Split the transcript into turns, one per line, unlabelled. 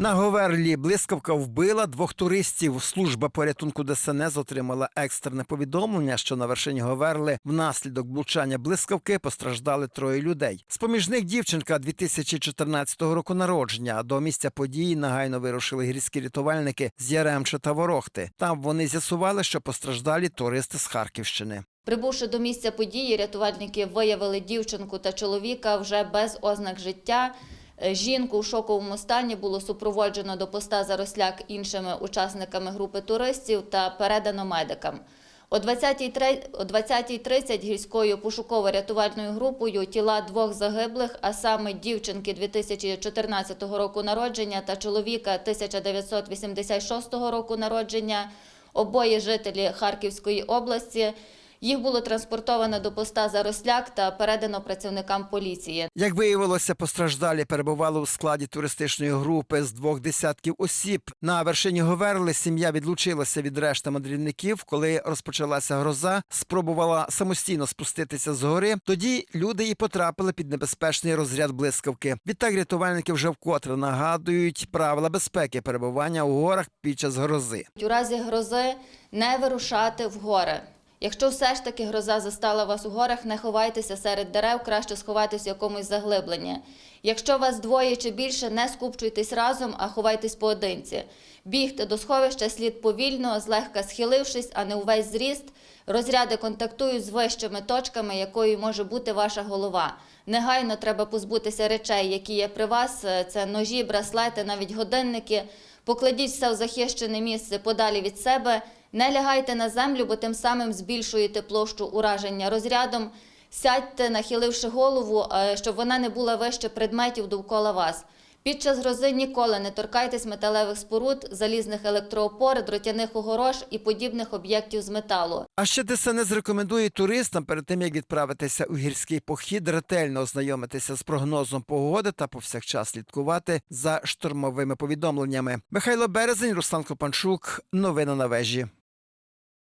На Говерлі блискавка вбила двох туристів. Служба порятунку ДСНС отримала екстрене повідомлення, що на вершині Говерли внаслідок влучання блискавки постраждали троє людей. З поміж них дівчинка 2014 року народження. До місця події нагайно вирушили гірські рятувальники з Яремча та Ворохти. Там вони з'ясували, що постраждалі туристи з Харківщини.
Прибувши до місця події, рятувальники виявили дівчинку та чоловіка вже без ознак життя. Е, Жінку у шоковому стані було супроводжено до поста Заросляк іншими учасниками групи туристів та передано медикам. О 20.30 о 20.30 гірською пошуково-рятувальною групою тіла двох загиблих, а саме дівчинки 2014 року народження та чоловіка 1986 року народження, обоє жителі Харківської області, їх було транспортовано до поста Заросляк та передано працівникам поліції.
Як виявилося, постраждалі перебували у складі туристичної групи з двох десятків осіб. На вершині Говерли сім'я відлучилася від решти мандрівників. Коли розпочалася гроза, спробувала самостійно спуститися з гори. Тоді люди і потрапили під небезпечний розряд блискавки. Відтак рятувальники вже вкотре нагадують правила безпеки перебування у горах під час грози.
У разі грози не вирушати в гори. Якщо все ж таки гроза застала вас у горах, не ховайтеся серед дерев, краще сховайтесь в якомусь заглибленні. Якщо вас двоє чи більше, не скупчуйтесь разом, а ховайтесь поодинці. Бігти до сховища слід повільно, злегка схилившись, а не увесь зріст. Розряди контактують з вищими точками, якою може бути ваша голова. Негайно треба позбутися речей, які є при вас. Це ножі, браслети, навіть годинники. Покладіть все в захищене місце подалі від себе. Не лягайте на землю, бо тим самим збільшуєте площу ураження розрядом. Сядьте, нахиливши голову, е, щоб вона не була вище предметів довкола вас. Під час грози ніколи не торкайтесь металевих споруд, залізних електроопор, дротяних огорож і подібних об'єктів з металу.
А ще ДСНС рекомендує туристам перед тим, як відправитися у гірський похід, ретельно ознайомитися з прогнозом погоди та повсякчас слідкувати за штормовими повідомленнями. Михайло Березень, Руслан Копанчук. Новини на вежі.